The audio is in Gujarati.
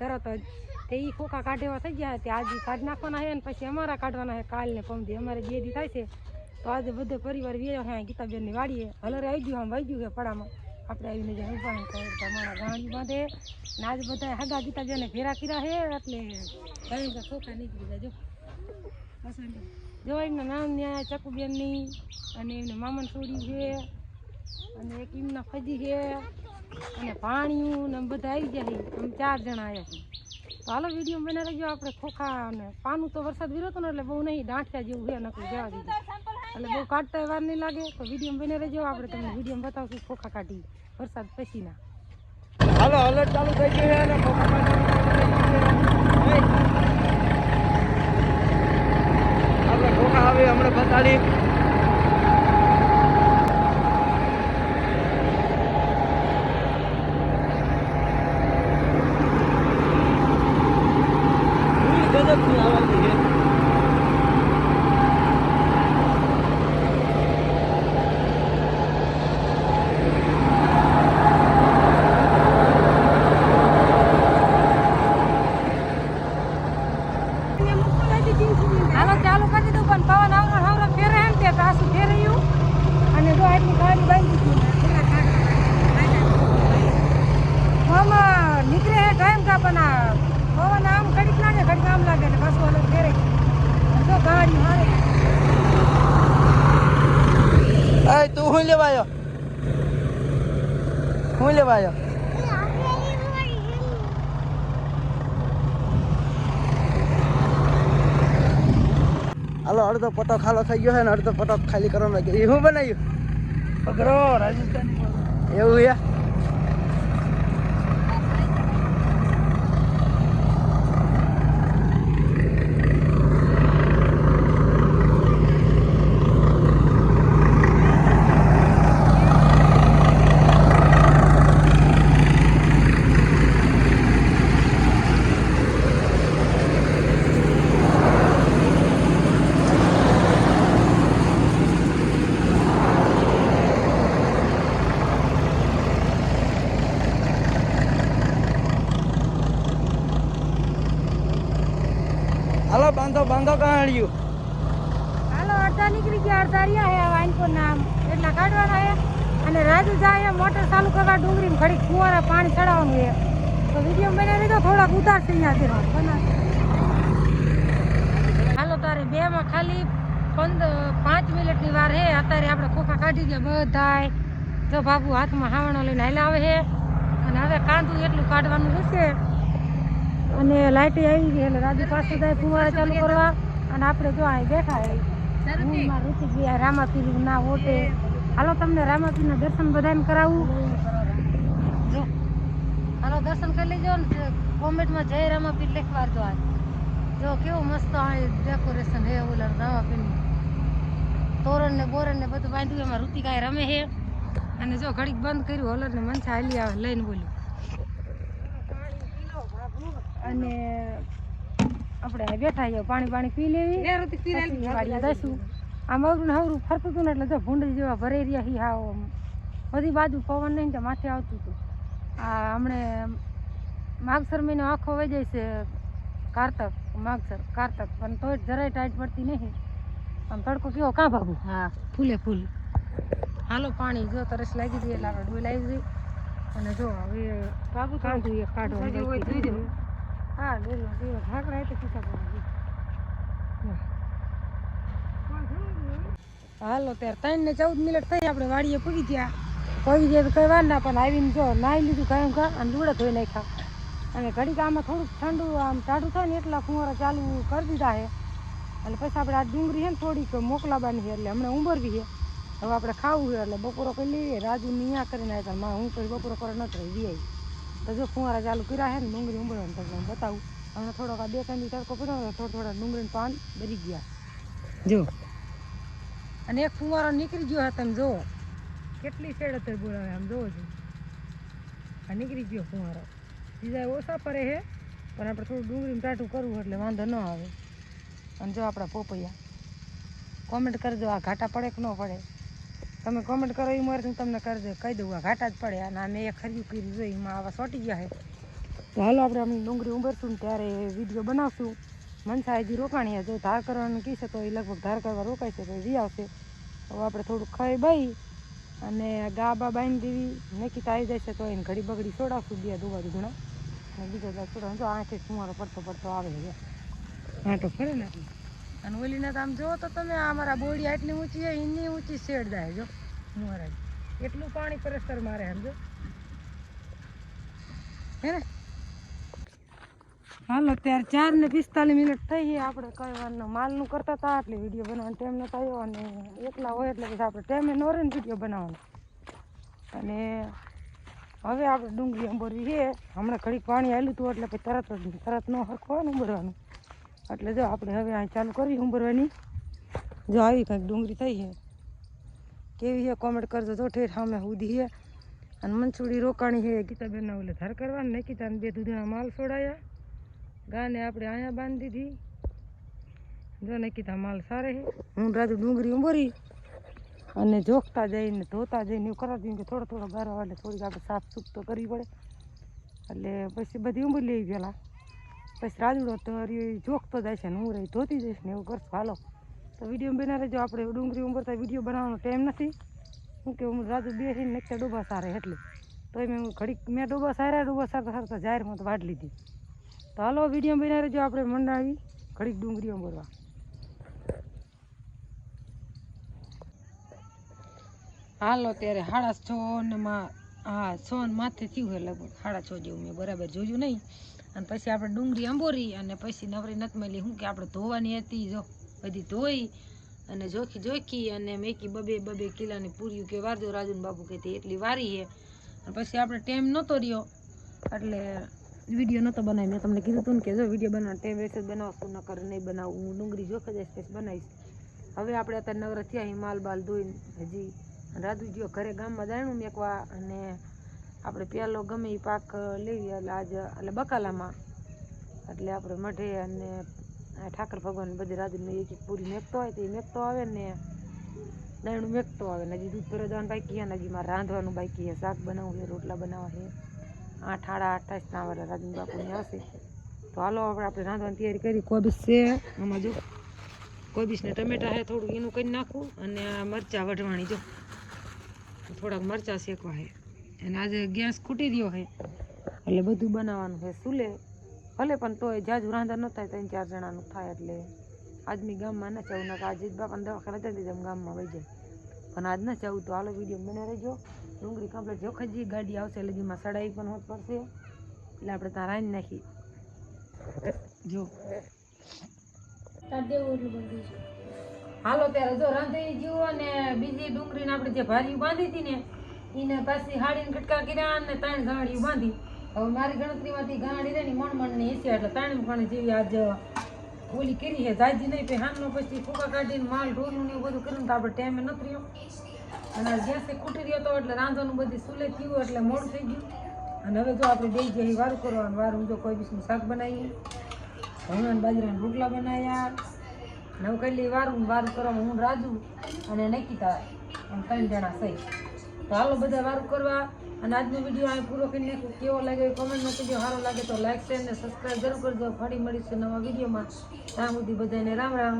તરત જ તે એ ખોખા કાઢેવા થઈ ગયા તે આજે કાઢી નાખવાના છે ને પછી અમારા કાઢવાના છે કાલ ને પમદી અમારે બે દી થાય છે. તો આજે બધો પરિવાર વેરો છે ગીતાબેનની વાડીએ. હલરે આવી ગયું આમ વહી ગયું છે પડામાં. આપણે આવીને જ્યાં ઉભાણ કરે તમારા ગાણી બાંધે ને આજ બધા હગા ગીતાબેને ભેરા કર્યા છે એટલે ભયંકર ખોખા નીકળી જાય. જો. જો એમના નામ ન્યા ચકુબેનની અને એમને મામન છોડી છે. અને એક એમના ફજી છે. અને પાણીયું ને બધા આવી જાય. અમે ચાર જણા આવ્યા છીએ. તો હાલો વીડિયો બને રહ્યો આપણે ખોખા અને પાનું તો વરસાદ વિરોતો ને એટલે બહુ નહીં, દાંઠિયા જેવું છે નકરું જવા દીધું. એટલે બહુ કાઢતા વાર નહીં લાગે. તો વીડિયો બને રહેજો આપણે તમને વીડિયો બતાવશું ખોખા કાઢી, વરસાદ પછીના. હાલો અલર્ટ ચાલુ થઈ ગયું છે અને આપણે ખોખા આવે હમણાં બતાડી ગજબની આવવાની છે હાલો ચાલુ કરી દીધું પણ પવન આવરો આવરો ફેરે હે ને તે પાછું ફેરવ્યું અને જો આટલી ગાડી બાંધી દીધી આમાં નીકળે હે ટાઈમ કા પણ આ પવન આમ ઘડીક લાગે ઘડીક આમ લાગે ને પાછું અલગ ફેરે જો ગાડી મારે એ, તું હું લેવા આવ્યો હું લેવાયો હાલો, અડધો પટો ખાલો થઈ ગયો છે ને, અડધો પટો ખાલી કરવાનો એ હું બનાવ્યું? પકડો રાજસ્થાન. એવું યા હાલો, બાંધો બાંધો કાઢ્યું હાલો, અડધા નીકળી ગયા, અડધા રહ્યા હે વાંચો નામ એટલા કાઢવાના હે. અને રાજુ જાય મોટર ચાલુ કરવા ડુંગળી ઘડીક ફુવારા પાણી ચડાવવાનું હે. તો વીડિયો બનાવી તો થોડાક ઉતારશે અહીંયા બનાવ હાલો, તારે બે માં ખાલી પંદર પાંચ મિનિટની વાર હે. અત્યારે આપણે ખોખા કાઢી ગયા બધાય. જો બાબુ હાથમાં હાવણો લઈને હાલ આવે હે. અને હવે કાંદું એટલું કાઢવાનું રહેશે અને લાઇટ આવી ગઈ એટલે રાજુ પાસે જાય ફુવારા ચાલુ કરવા અને આપણે જો અહીં દેખાય હે. હું ઋતિક ભાઈ રામાપીર ના ઓટે. હાલો તમને રામાપીરના દર્શન બધાને કરાવું. જો. હાલો દર્શન કરી લેજો ને કોમેન્ટમાં જય રામાપીર લખવાડજો આ. જો કેવું મસ્ત અહીં ડેકોરેશન હે ઓલા રામાપીરનું. તોરણ ને બોરણ ને બધું બાંધ્યું. એમાં ઋતિકાએ રમે છે અને જો ઘડીક બંધ કર્યું હોલર ને મનસા હાલી આવે, લઈને બોલ્યું. અને આપણે બેઠા છીએ પાણી પાણી પી લેવી. વાડીએ આ મગરું હવરું ફરતું હતું ને એટલે જો ભૂંડી જેવા ભરાઈ રહ્યા હી હાવ બધી બાજુ પવન નહીં તો માથે આવતું હતું. આ હમણે માગસર મહિનો આખો વહી જાય છે કારતક માગસર કારતક. પણ તોય જરાય ટાઈટ પડતી નહીં. આમ તડકો કેવો કાં ભાગું? હા ફૂલે ફૂલ. હાલો પાણી જો તરસ લાગી ગઈ એટલે આપણે ડોલ આવી ગઈ અને જો હવે બાબુ કાઢું એક કાઢો હા ડોલો ડોલો ઢાંકડા તો કીધા પડે હાલો, ત્યારે ત્રણ ને ચૌદ મિનિટ થઈ આપણે વાડીએ પૂગી ગયા પૂગી ગયા તો કઈ વાર ના, પણ આવીને જો નાહી લીધું કાયમ કા અને લુડા ધોઈ નાખ્યા. અને ઘડીક આમાં થોડુંક ઠંડુ, આમ ટાઢું થાય ને એટલા ફુવારા ચાલુ કરી દીધા છે. એટલે પછી આપણે આ ડુંગળી છે ને થોડીક મોકલાવાની છે, એટલે હમણાં ઉંબરવી છે. હવે આપણે ખાવું છે, એટલે બપોરો કરી લઈએ. રાજુ નિયા કરીને આવ્યા મારે હું પછી બપોરો કરે નથી રહી વી તો જો ફુવારા ચાલુ કર્યા છે ને, ડુંગળી ઉંબરવાનું તમને બતાવું. હમણાં થોડોક બે ત્રણ દી તડકો પડ્યો થોડા થોડા ડુંગળીના પાન બરી ગયા. જો. અને એક ફુવારો નીકળી ગયો તમે જુઓ કેટલી શેડ અત્યારે બોલાવે આમ જુઓ છો. આ નીકળી ગયો ફુવારો. બીજા ઓછા ફરે છે, પણ આપણે થોડું ડુંગળીનું ટાટું કરવું એટલે વાંધો ન આવે. અને જો આપણા પોપૈયા કોમેન્ટ કરજો, આ ઘાટા પડે કે ન પડે? તમે કોમેન્ટ કરો એ મારે તમને કરજો કહી દઉં ઘાટા જ પડે. અને મેં એક ખર્યું કર્યું જોઈ એમાં આવા સોટી ગયા છે. તો હાલો આપણે આમની ડુંગળી ઉંબરશું ને ત્યારે વીડિયો બનાવશું. મનસા હજી રોકાણી જો ધાર કરવાનું કહેશે તો એ લગભગ ધાર કરવા રોકાય છે, તો એ વી આવશે. તો આપણે થોડુંક ખાઈ બાઈ અને ગા બા બાંધી દેવી નક્કી આવી જાય છે તો એને ઘડી બગડી છોડાવશું બે દુવા ઘણા અને બીજો છોડાવું જો આઠે સુમારો પડતો પડતો આવે છે. આંટો ફરે ને. અને ઓલીને તો આમ જુઓ તો તમે, આ અમારા બોડી આટલી ઊંચી છે એની ઊંચી શેડ જાય, જો. મહારાજ. એટલું પાણી પરસ્તર મારે સમજો હે ને? હાલો, ત્યારે ચાર ને પિસ્તાલીસ મિનિટ થઈ ગઈ આપણે કઈ માલનું કરતા હતા એટલે વીડિયો બનાવવાનો ટાઈમ નતો આવ્યો અને એકલા હોય એટલે પછી આપણે ટાઈમે ન રહે વીડિયો બનાવવાનો. અને હવે આપણે ડુંગળી અંબોરવી છે. હમણાં ઘડીક પાણી આવેલું હતું એટલે પછી તરત જ, તરત ન હરખવાનું ઉંબરવાનું એટલે જો આપણે હવે અહીં ચાલુ કરી ઉંબરવાની જો આવી કંઈક ડુંગળી થઈ છે. કેવી છે કોમેન્ટ કરજો. જો ઠેર સામે છે. અને મનસુડી રોકાણી છે. ગીતાબેનના ઓલે ધાર કરવાની. ને ગીતાને બે દૂધના માલ છોડાયા ગાને આપણે અહીંયા બાંધી દીધી. જો નિકિતા માલ સારે છે. હું રાજુ ડુંગળી ઉંબરી અને જોખતા જઈને, ધોતા જઈને એવું દઈએ કે થોડો થોડો ગારો એટલે થોડીક આપણે સાફ સૂફ તો કરવી પડે. એટલે પછી બધી ઉંબરી લેવી પહેલાં પછી રાજુડો તો જોખતો જાય છે ને હું રહી ધોતી જઈશ ને એવું કરશું. હાલો. તો વીડિયો બના રહેજો આપણે ડુંગળી ઉંબરતા વીડિયો બનાવવાનો ટાઈમ નથી. હું કે હું રાજુ બેસીને નકતા ડૂબા સારે એટલે. તો મેં ઘડીક, મેં ડૂબા સારા ડૂબા સારતા સારતા જાહેરમાં તો વાટ લીધી. તો હાલો વીડિયો બના રહેજો આપણે મંડાવી, ઘડીક ડુંગળી ઉંબરવા. હાલો ત્યારે સાડા છ ને માં હા છ ને માથે થયું હોય લગભગ સાડા છ જેવું મેં બરાબર જોયું નહીં. અને પછી આપણે ડુંગળી અંબોરી અને પછી નવરી નથી મળી શું કે આપણે ધોવાની હતી, જો. બધી ધોઈ અને જોખી જોખી અને મેકી બબે બબે કિલાની પૂર્યું કે વારજો રાજુન બાબુ કે એટલી વારી છે. પછી આપણે ટાઈમ નહોતો રહ્યો, એટલે વીડિયો નહોતો બનાવી મેં તમને કીધું હતું ને કે જો વીડિયો બનાવવાનો ટાઈમ રહેશે બનાવશું બનાવશું કરે નહીં બનાવું. હું ડુંગળી જોખે જઈશ પછી બનાવીશ. હવે આપણે અત્યારે નવરા થયા હિમાલ માલ બાલ ધોઈને હજી. રાજુજીઓ ઘરે ગામમાં દાણું મેકવા અને આપણે પહેલો ગમે એ પાક લેવી, એટલે આજ, એટલે બકાલામાં. એટલે આપણે મઢે અને આ ઠાકર ભગવાન બધી રાધુને એક એક પૂરી મેકતો હોય તો એ મેકતો આવે ને દાણું મેકતો આવે ને હજી દૂધ ભરવા જવાનું બાકી અને હજી મારે રાંધવાનું બાકી છે, શાક બનાવવું છે, રોટલા બનાવવા છે. આઠ આડા અઠાવીસ ના વાળા રાજુ બાપુની આવશે તો હાલો આપણે આપણે રાંધવાની તૈયારી કરી. કોબીસ છે, આમાં જો કોબીસને ટમેટા છે થોડું એનું કરી નાખું અને આ મરચાં વઢવાણી જો. થોડાક મરચાં શેકવા છે. અને આજે ગેસ ખૂટી રહ્યો છે. એટલે બધું બનાવવાનું છે. સુલે ભલે પણ તોય જાજુ રાંધા ન થાય ત્રણ ચાર જણાનું થાય એટલે આજની ગામમાં ન ચાવું ના આજે બાપાને દવાખાને જતી દીધા ગામમાં વહી જાય. પણ આજ ન ચાવું તો હાલો વીડિયો બને રહેજો. ડુંગળી કમ્પ્લીટ જોખજી ગાડી આવશે એટલે જેમાં સડાઈ પણ હોત પડશે. એટલે આપણે ત્યાં રાંધી નાખી. જો. હાલો ત્યારે જો રાંધી ગયું અને બીજી ડુંગળીને આપણે જે ભારીયું બાંધી હતી ને એને પાછી હાડીને કટકા કર્યા અને ત્રણ ગાંડિયું બાંધી. હવે મારી ગણતરીમાંથી ગાંડી રહી ને મણ મણ ને એટલે ત્રણ પણ જેવી આજ ઓલી કરી છે. જાજી નહીં, પછી હામનો પછી ફૂકા કાઢીને માલ ઢોલું ને બધું કર્યું તો આપણે ટાઈમે નથી રહ્યો અને જ્યાં ગેસે ખૂટી રહ્યો તો એટલે રાંધવાનું બધી સુલે થયું, એટલે મોડું થઈ ગયું. અને હવે જો આપણે બે જઈ વારું કરવાનું, વારું જો કોઈ બીજું શાક બનાવીએ. ભગવાન બાજરાના રોટલા બનાવ્યા. નવકલી વારું વારું કરવામાં હું રાજુ અને નકીતા એમ ત્રણ જણા સહી. તો હાલો બધા વારું કરવા. અને આજનો વીડિયો અહીં પૂરો કરીને કેવો લાગે કોમેન્ટમાં કહેજો. સારો લાગે તો લાઈક શેર ને સબસ્ક્રાઈબ જરૂર કરજો. ફરી મળીશું નવા વિડીયોમાં. ત્યાં સુધી બધાને રામ રામ.